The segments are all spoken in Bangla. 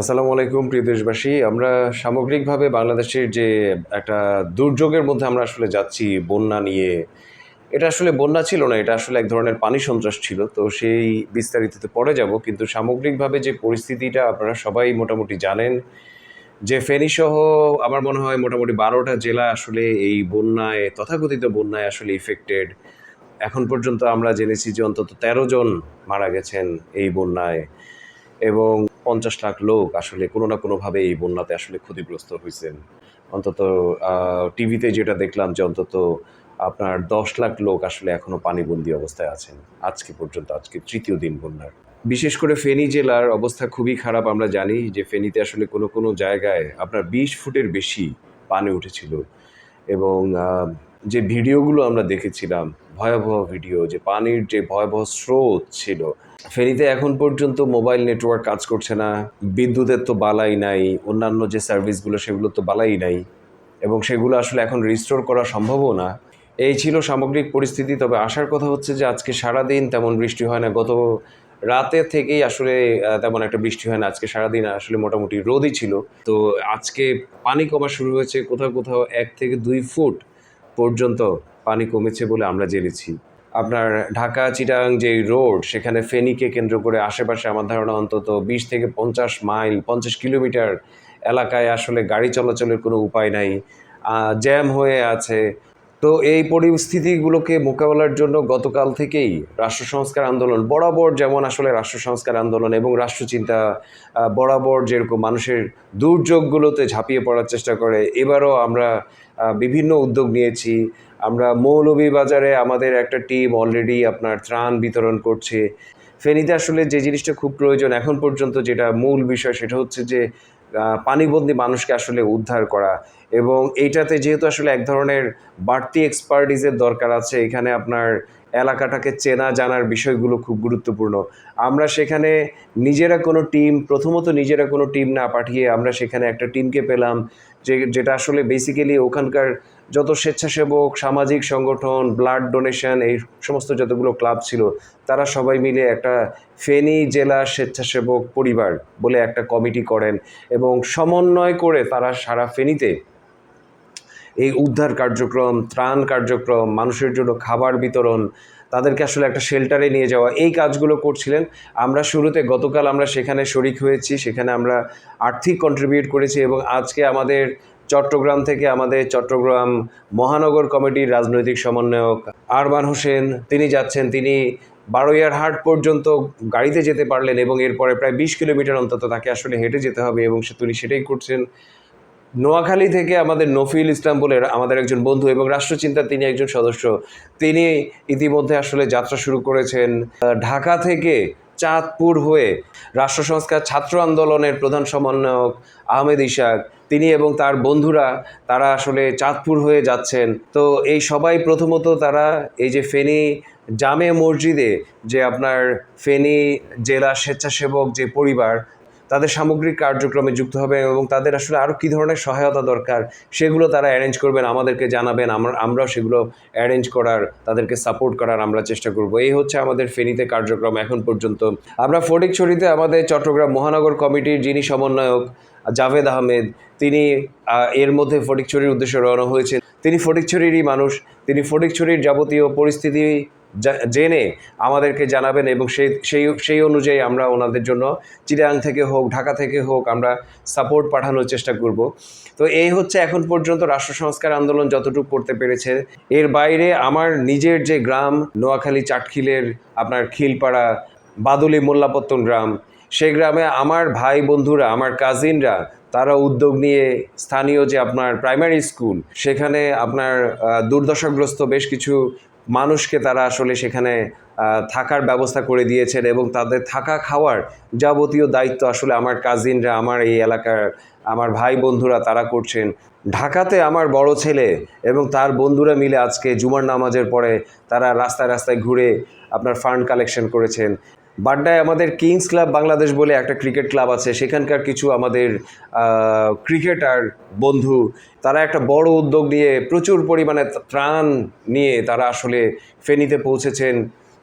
আসসালামু আলাইকুম, প্রিয় দেশবাসী। আমরা সামগ্রিকভাবে বাংলাদেশের যে একটা দুর্যোগের মধ্যে আমরা আসলে যাচ্ছি, বন্যা নিয়ে, এটা আসলে বন্যা ছিল না, এটা আসলে এক ধরনের পানি সন্ত্রাস ছিল। তো সেই বিস্তারিততে পরে যাব, কিন্তু সামগ্রিকভাবে যে পরিস্থিতিটা আপনারা সবাই মোটামুটি জানেন, যে ফেনীসহ আমার মনে হয় মোটামুটি বারোটা জেলা আসলে এই বন্যায়, তথাকথিত বন্যায় আসলে ইফেক্টেড এখন পর্যন্ত আমরা জেনেছি যে অন্তত তেরো জন মারা গেছেন এই বন্যায় এবং পঞ্চাশ লাখ লোক আসলে কোনো না কোনোভাবে এই বন্যাতে আসলে ক্ষতিগ্রস্ত হয়েছেন অন্তত টিভিতে যেটা দেখলাম যে অন্তত আপনার দশ লাখ লোক আসলে এখনও পানিবন্দী অবস্থায় আছেন। আজকে পর্যন্ত, আজকে তৃতীয় দিন বন্যার। বিশেষ করে ফেনী জেলার অবস্থা খুবই খারাপ আমরা জানি যে ফেনীতে আসলে কোনো কোনো জায়গায় আপনার বিশ ফুটের বেশি পানি উঠেছিল এবং যে ভিডিওগুলো আমরা দেখেছিলাম, ভয়াবহ ভিডিও, যে পানির যে ভয়াবহ স্রোত ছিল, ফেনীতে এখন পর্যন্ত মোবাইল নেটওয়ার্ক কাজ করছে না, বিদ্যুতের তো বালাই নাই, অন্যান্য যে সার্ভিসগুলো সেগুলো তো বালাই নাই, এবং সেগুলো আসলে এখন রিস্টোর করা সম্ভবও না। এই ছিল সামগ্রিক পরিস্থিতি, তবে আসার কথা হচ্ছে যে আজকে সারাদিন তেমন বৃষ্টি হয় না। গত রাতে থেকেই আসলে তেমন একটা বৃষ্টি হয় না। আজকে সারাদিন আসলে মোটামুটি রোদই ছিল। তো আজকে পানি কমা শুরু হয়েছে কোথাও কোথাও এক থেকে দুই ফুট। পর্যন্ত পানি কমেছে বলে আমরা জেনেছি। আপনার ঢাকা চিটাং যে রোড, সেখানে ফেনীকে কেন্দ্র করে আশেপাশে আমার ধারণা অন্তত বিশ থেকে পঞ্চাশ মাইল, পঞ্চাশ কিলোমিটার এলাকায় আসলে গাড়ি চলাচলের কোনো উপায় নাই। জ্যাম হয়ে আছে। তো এই পরিস্থিতিগুলোকে মোকাবেলার জন্য গতকাল থেকেই রাষ্ট্র সংস্কার আন্দোলন বরাবর যেমন আসলে রাষ্ট্র সংস্কার আন্দোলন এবং রাষ্ট্রচিন্তা বরাবর যেরকম মানুষের দুর্যোগগুলোতে ঝাঁপিয়ে পড়ার চেষ্টা করে, এবারও আমরা বিভিন্ন উদ্যোগ নিয়েছি। আমরা মৌলভীবাজারে আমাদের একটা টিম অলরেডি আপনার ত্রাণ বিতরণ করছে। ফেনীতে আসলে যে জিনিসটা খুব প্রয়োজন এখন পর্যন্ত যেটা মূল বিষয় সেটা হচ্ছে যে পানিবন্দী মানুষকে আসলে উদ্ধার করা এবং এইটাতে যেহেতু আসলে এক ধরনের বাড়তি এক্সপার্টিসের দরকার আছে, এখানে আপনার এলাকাটাকে চেনা, জানার বিষয়গুলো খুব গুরুত্বপূর্ণ। আমরা সেখানে নিজেরা কোনো টিম প্রথমত নিজেরা কোনো টিম না পাঠিয়ে আমরা সেখানে একটা টিমকে পেলাম, যে, যেটা আসলে বেসিক্যালি ওখানকার যত স্বেচ্ছাসেবক, সামাজিক সংগঠন ব্লাড ডোনেশন এই সমস্ত যতগুলো ক্লাব ছিল, তারা সবাই মিলে একটা ফেনী জেলা স্বেচ্ছাসেবক পরিবার বলে একটা কমিটি করেন এবং সমন্বয় করে তারা সারা ফেনীতে এই উদ্ধার কার্যক্রম, ত্রাণ কার্যক্রম, মানুষের জন্য খাবার বিতরণ, তাদেরকে আসলে একটা শেল্টারে নিয়ে যাওয়া, এই কাজগুলো করছিলেন। আমরা শুরুতে গতকাল আমরা সেখানে শরিক হয়েছি, সেখানে আমরা আর্থিক কন্ট্রিবিউট করেছি এবং আজকে আমাদের চট্টগ্রাম থেকে আমাদের চট্টগ্রাম মহানগর কমিটির রাজনৈতিক সমন্বয়ক আরমান হোসেন। তিনি যাচ্ছেন, তিনি বারোয়ার হাট পর্যন্ত গাড়িতে যেতে পারলেন এবং এরপরে প্রায় বিশ কিলোমিটার অন্তত তাকে আসলে হেঁটে যেতে হবে এবং সে তিনি সেটাই করছেন। নোয়াখালী থেকে আমাদের নফিল ইসলাম বলে আমাদের একজন বন্ধু এবং রাষ্ট্রচিন্তার তিনি একজন সদস্য। তিনি ইতিমধ্যে আসলে যাত্রা শুরু করেছেন। ঢাকা থেকে চাঁদপুর হয়ে রাষ্ট্র সংস্কার ছাত্র আন্দোলনের প্রধান সমন্বয়ক আহমেদ ইশাক তিনি এবং তার বন্ধুরা, তারা আসলে চাঁদপুর হয়ে যাচ্ছেন। তো এই সবাই প্রথমত তারা এই যে ফেনী জামে মসজিদে যে আপনার ফেনী জেলা স্বেচ্ছাসেবক যে পরিবার, তাদের সামগ্রিক কার্যক্রমে যুক্ত হবে এবং তাদের আসলে আরও কী ধরনের সহায়তা দরকার সেগুলো তারা অ্যারেঞ্জ করবেন, আমাদেরকে জানাবেন, আমরা, আমরাও সেগুলো অ্যারেঞ্জ করার, তাদেরকে সাপোর্ট করার আমরা চেষ্টা করব। এই হচ্ছে আমাদের ফেনীতে কার্যক্রম এখন পর্যন্ত। আমরা ফটিকছড়িতে আমাদের চট্টগ্রাম মহানগর কমিটির যিনি সমন্বয়ক জাভেদ আহমেদ, তিনি এর মধ্যে ফটিকছড়ির উদ্দেশ্যে রওনা হয়েছেন। তিনি ফটিকছড়িরই মানুষ, তিনি ফটিকছড়ির যাবতীয় পরিস্থিতি জেনে আমাদেরকে জানাবেন এবং সেই সেই সেই অনুযায়ী আমরা ওনাদের জন্য চিটাং থেকে হোক, ঢাকা থেকে হোক, আমরা সাপোর্ট পাঠানোর চেষ্টা করব। তো এই হচ্ছে এখন পর্যন্ত রাষ্ট্র সংস্কার আন্দোলন যতটুকু করতে পেরেছে। এর বাইরে আমার নিজের যে গ্রাম, নোয়াখালী চাটখিলের আপনার খিলপাড়া, বাদুলি মোল্লাপত্তন গ্রাম সেই গ্রামে আমার ভাই বন্ধুরা, আমার কাজিনরা তারা উদ্যোগ নিয়ে স্থানীয় যে আপনার প্রাইমারি স্কুল সেখানে আপনার দুর্দশাগ্রস্ত বেশ কিছু মানুষকে তারা আসলে সেখানে থাকার ব্যবস্থা করে দিয়েছেন এবং তাদের থাকা খাওয়ার যাবতীয় দায়িত্ব আসলে আমার কাজিনরা আমার এই এলাকার, আমার ভাই বন্ধুরা তারা করছেন। ঢাকাতে আমার বড় ছেলে এবং তার বন্ধুরা মিলে আজকে জুমার নামাজের পরে তারা রাস্তায় রাস্তায় ঘুরে আপনার ফান্ড কালেকশন করেছেন। বাড্ডায় আমাদের কিংস ক্লাব বাংলাদেশ বলে একটা ক্রিকেট ক্লাব আছে, সেখানকার কিছু আমাদের ক্রিকেটার বন্ধু, তারা একটা বড় উদ্যোগ নিয়ে প্রচুর পরিমাণে ত্রাণ নিয়ে তারা আসলে ফেনীতে পৌঁছেছেন।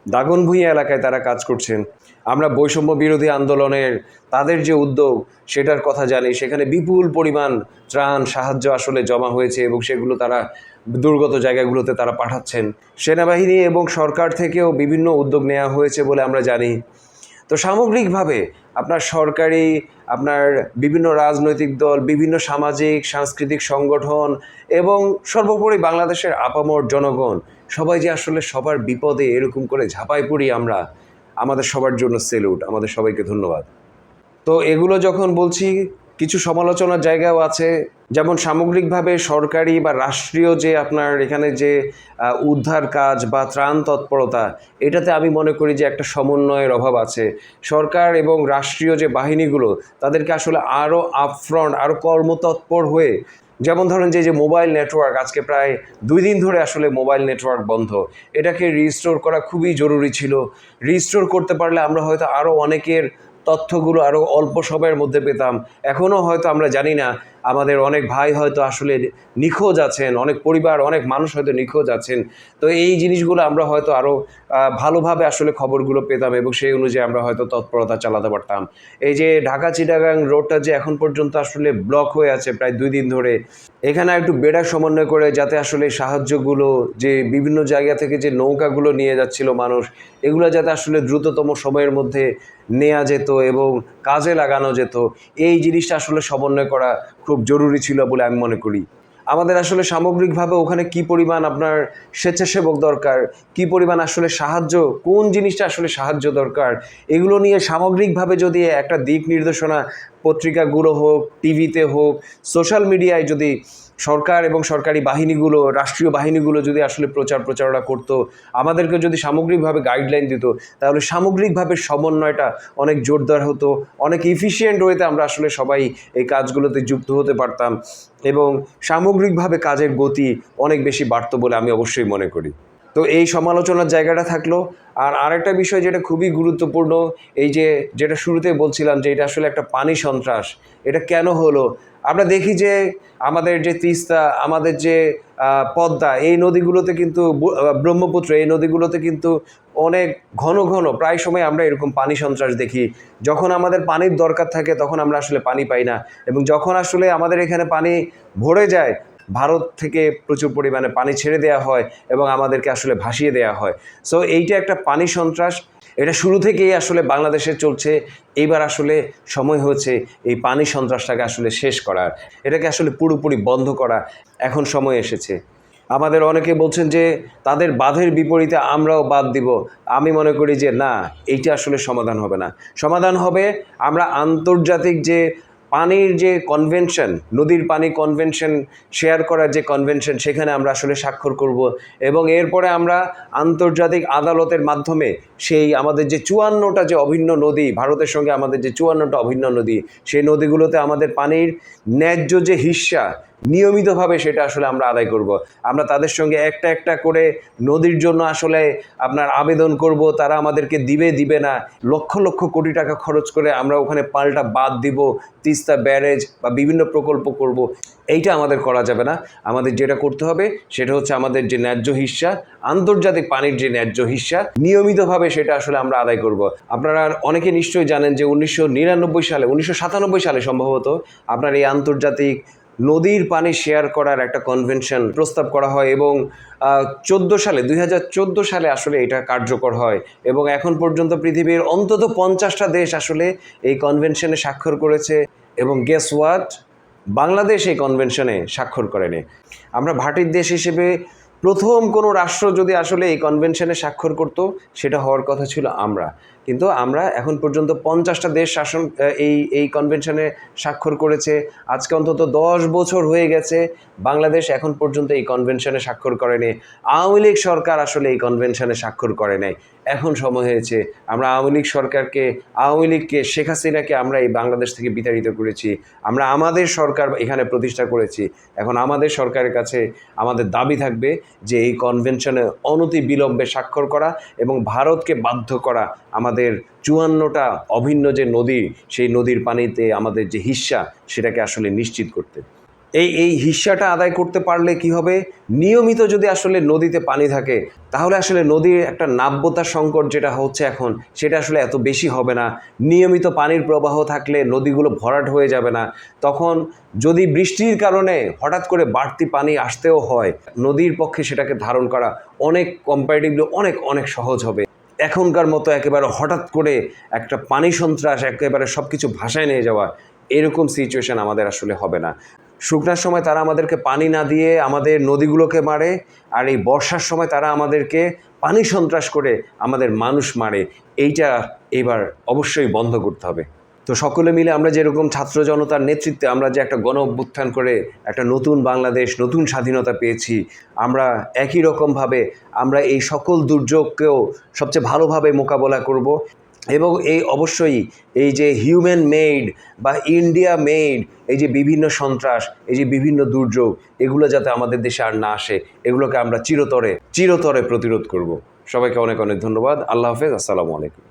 দাগন ভূঁইয়া এলাকায় তারা কাজ করছেন। আমরা বৈষম্য বিরোধী আন্দোলনের তাদের যে উদ্যোগ, সেটার কথা জানি। সেখানে বিপুল পরিমাণ ত্রাণ, সাহায্য আসলে জমা হয়েছে এবং সেগুলো তারা দুর্গত জায়গাগুলোতে তারা পাঠাচ্ছেন। সেনাবাহিনী এবং সরকার থেকেও বিভিন্ন উদ্যোগ নেওয়া হয়েছে বলে আমরা জানি। তো সামগ্রিকভাবে আপনার সরকারি, আপনার বিভিন্ন রাজনৈতিক দল, বিভিন্ন সামাজিক, সাংস্কৃতিক সংগঠন এবং সর্বোপরি বাংলাদেশের আপামর জনগণ, সবাই যে আসলে সবার বিপদে এরকম করে ঝাঁপাই পড়ি আমরা, আমাদের সবার জন্য সেলুট। আমাদের সবাইকে ধন্যবাদ। তো এগুলো যখন বলছি কিছু সমালোচনার জায়গাও আছে। যেমন সামগ্রিকভাবে সরকারি বা রাষ্ট্রীয় যে আপনার এখানে যে উদ্ধার কাজ বা ত্রাণ তৎপরতা, এটাতে আমি মনে করি যে একটা সমন্বয়ের অভাব আছে। সরকার এবং রাষ্ট্রীয় যে বাহিনীগুলো, তাদেরকে আসলে আরও আপফ্রন্ট আরও কর্মতৎপর হয়ে, যেমন ধরেন যে যে মোবাইল নেটওয়ার্ক, আজকে প্রায় দুই দিন ধরে আসলে মোবাইল নেটওয়ার্ক বন্ধ। এটাকে রিস্টোর করা খুবই জরুরি ছিল। রিস্টোর করতে পারলে আমরা হয়তো আরও অনেকের তথ্যগুলো আরও অল্প সময়ের মধ্যে পেতাম। এখনও হয়তো আমরা জানি না আমাদের অনেক ভাই হয়তো আসলে নিখোঁজ আছেন, অনেক পরিবার, অনেক মানুষ হয়তো নিখোঁজ আছেন। তো এই জিনিসগুলো আমরা হয়তো আরও ভালোভাবে আসলে খবরগুলো পেতাম এবং সেই অনুযায়ী আমরা হয়তো তৎপরতা চালাতে পারতাম। এই যে ঢাকা চিটাগাং রোডটা যে এখন পর্যন্ত আসলে ব্লক হয়ে আছে প্রায় দুই দিন ধরে, এখানে একটু বেড়া সমন্বয় করে যাতে আসলে সাহায্যগুলো, যে বিভিন্ন জায়গা থেকে যে নৌকাগুলো নিয়ে যাচ্ছিল মানুষ, এগুলো যাতে আসলে দ্রুততম সময়ের মধ্যে নেওয়া যেত এবং কাজে লাগানো যেত। এই জিনিসটা আসলে সমন্বয় করা খুব জরুরি ছিল বলে আমি মনে করি। আমাদের আসলে সামগ্রিকভাবে ওখানে কি পরিমাণ আপনার স্বেচ্ছাসেবক দরকার, কি পরিমাণ আসলে সাহায্য, কোন জিনিসটা আসলে সাহায্য দরকার, এগুলো নিয়ে সামগ্রিকভাবে যদি একটা দিক নির্দেশনা পত্রিকাগুলো হোক টিভিতে হোক সোশ্যাল মিডিয়ায় যদি সরকার এবং সরকারি বাহিনীগুলো, রাষ্ট্রীয় বাহিনীগুলো যদি আসলে প্রচার প্রচারণা করতো, আমাদেরকে যদি সামগ্রিকভাবে গাইডলাইন দিত, তাহলে সামগ্রিকভাবে সমন্বয়টা অনেক জোরদার হতো, অনেক ইফিসিয়েন্ট ওয়েতে আমরা আসলে সবাই এই কাজগুলোতে যুক্ত হতে পারতাম এবং সামগ্রিকভাবে কাজের গতি অনেক বেশি বাড়তো বলে আমি অবশ্যই মনে করি। তো এই সমালোচনার জায়গাটা থাকল। আর আরেকটা বিষয় যেটা খুবই গুরুত্বপূর্ণ, এই যে যেটা শুরুতে বলছিলাম যে এটা আসলে একটা পানি সন্ত্রাস, এটা কেন হলো? আমরা দেখি যে আমাদের যে তিস্তা, আমাদের যে পদ্মা, এই নদীগুলোতে কিন্তু ব্রহ্মপুত্র, এই নদীগুলোতে কিন্তু অনেক ঘন ঘন, প্রায় সময় আমরা এরকম পানি সন্ত্রাস দেখি। যখন আমাদের পানির দরকার থাকে, তখন আমরা আসলে পানি পাই না। এবং যখন আসলে আমাদের এখানে পানি ভরে যায় ভারত থেকে প্রচুর পরিমাণে পানি ছেড়ে দেওয়া হয় এবং আমাদেরকে আসলে ভাসিয়ে দেওয়া হয়। সো এইটা একটা পানি সন্ত্রাস। এটা শুরু থেকেই আসলে বাংলাদেশে চলছে। এইবার আসলে সময় হয়েছে এই পানি সন্ত্রাসটাকে আসলে শেষ করার। এটাকে আসলে পুরোপুরি বন্ধ করা। এখন সময় এসেছে। আমাদের অনেকে বলছেন যে, তাদের বাঁধের বিপরীতে আমরাও বাদ দিব। আমি মনে করি যে, না, এইটা আসলে সমাধান হবে না। সমাধান হবে আমরা আন্তর্জাতিক যে পানির যে কনভেনশন নদীর পানি কনভেনশন শেয়ার করার যে কনভেনশন সেখানে আমরা আসলে স্বাক্ষর করব। এবং এরপরে আমরা আন্তর্জাতিক আদালতের মাধ্যমে সেই আমাদের যে চুয়ান্নটা যে অভিন্ন নদী, ভারতের সঙ্গে আমাদের যে চুয়ান্নটা অভিন্ন নদী, সেই নদীগুলোতে আমাদের পানির ন্যায্য যে হিস্সা নিয়মিতভাবে সেটা আসলে আমরা আদায় করব। আমরা তাদের সঙ্গে একটা একটা করে নদীর জন্য আসলে আপনার আবেদন করব, তারা আমাদেরকে দিবে দিবে না। লক্ষ লক্ষ কোটি টাকা খরচ করে আমরা ওখানে পাল্টা বাদ দিব, তিস্তা ব্যারেজ বা বিভিন্ন প্রকল্প করব। এইটা আমাদের করা যাবে না। আমাদের যেটা করতে হবে সেটা হচ্ছে আমাদের যে ন্যায্য হিস্সা আন্তর্জাতিক পানির যে ন্যায্য হিস্সা নিয়মিতভাবে সেটা আসলে আমরা আদায় করব। আপনারা অনেকে নিশ্চয়ই জানেন যে উনিশশো নিরানব্বই সালে, উনিশশো সাতানব্বই সালে সম্ভবত আপনার এই আন্তর্জাতিক নদীর পানি শেয়ার করার একটা কনভেনশন প্রস্তাব করা হয় এবং চোদ্দ সালে, দুই হাজার চোদ্দ সালে আসলে এটা কার্যকর হয় এবং এখন পর্যন্ত পৃথিবীর অন্তত পঞ্চাশটা দেশ আসলে এই কনভেনশনে স্বাক্ষর করেছে এবং গেস ওয়াট বাংলাদেশ এই কনভেনশনে স্বাক্ষর করেনি। আমরা ভাটির দেশ হিসেবে প্রথম কোনো রাষ্ট্র যদি আসলে এই কনভেনশনে স্বাক্ষর করত, সেটা হওয়ার কথা ছিল আমরা। কিন্তু আমরা এখন পর্যন্ত পঞ্চাশটা দেশ শাসন এই এই কনভেনশনে স্বাক্ষর করেছে। আজকে অন্তত দশ বছর হয়ে গেছে। বাংলাদেশ এখন পর্যন্ত এই কনভেনশনে স্বাক্ষর করেনি। আওয়ামী লীগ সরকার আসলে এই কনভেনশনে স্বাক্ষর করে নাই। এখন সময় হয়েছে। আমরা আওয়ামী লীগ সরকারকে, আওয়ামী লীগকে, শেখ হাসিনাকে আমরা এই বাংলাদেশ থেকে বিতাড়িত করেছি। আমরা আমাদের সরকার এখানে প্রতিষ্ঠা করেছি। এখন আমাদের সরকারের কাছে আমাদের দাবি থাকবে যে এই কনভেনশনে অনতি বিলম্বে স্বাক্ষর করা এবং ভারতকে বাধ্য করা আমাদের চুয়ান্নটা অভিন্ন যে নদী, সেই নদীর পানিতে আমাদের যে হিস্সা, সেটাকে আসলে নিশ্চিত করতে। এই এই হিস্সাটা আদায় করতে পারলে কি হবে? নিয়মিত যদি আসলে নদীতে পানি থাকে, তাহলে আসলে নদীর একটা নাব্যতা সংকট যেটা হচ্ছে এখন, সেটা আসলে এত বেশি হবে না। নিয়মিত পানির প্রবাহ থাকলে নদীগুলো ভরাট হয়ে যাবে না। তখন যদি বৃষ্টির কারণে হঠাৎ করে বাড়তি পানি আসতেও হয়, নদীর পক্ষে সেটাকে ধারণ করা অনেক কম্পারেটিভলি অনেক অনেক সহজ হবে। এখনকার মতো একেবারে হঠাৎ করে একটা পানি সন্ত্রাস, একেবারে সব কিছু ভাসায় নিয়ে যাওয়া, এরকম সিচুয়েশান আমাদের আসলে হবে না। শুকনার সময় তারা আমাদেরকে পানি না দিয়ে আমাদের নদীগুলোকে মারে, আর এই বর্ষার সময় তারা আমাদেরকে পানি সন্ত্রাস করে আমাদের মানুষ মারে, এইটা এবার অবশ্যই বন্ধ করতে হবে। তো সকলে মিলে আমরা যেরকম ছাত্র জনতার নেতৃত্বে আমরা যে একটা গণ অভ্যুত্থান করে একটা নতুন বাংলাদেশ, নতুন স্বাধীনতা পেয়েছি, আমরা একই রকমভাবে আমরা এই সকল দুর্যোগকেও সবচেয়ে ভালোভাবে মোকাবেলা করব এবং এই অবশ্যই এই যে হিউম্যান মেড বা ইন্ডিয়া মেড এই যে বিভিন্ন সন্ত্রাস, এই যে বিভিন্ন দুর্যোগ, এগুলো যাতে আমাদের দেশে আর না আসে, এগুলোকে আমরা চিরতরে চিরতরে প্রতিরোধ করব। সবাইকে অনেক অনেক ধন্যবাদ। আল্লাহ হাফেজ। আসসালামু আলাইকুম।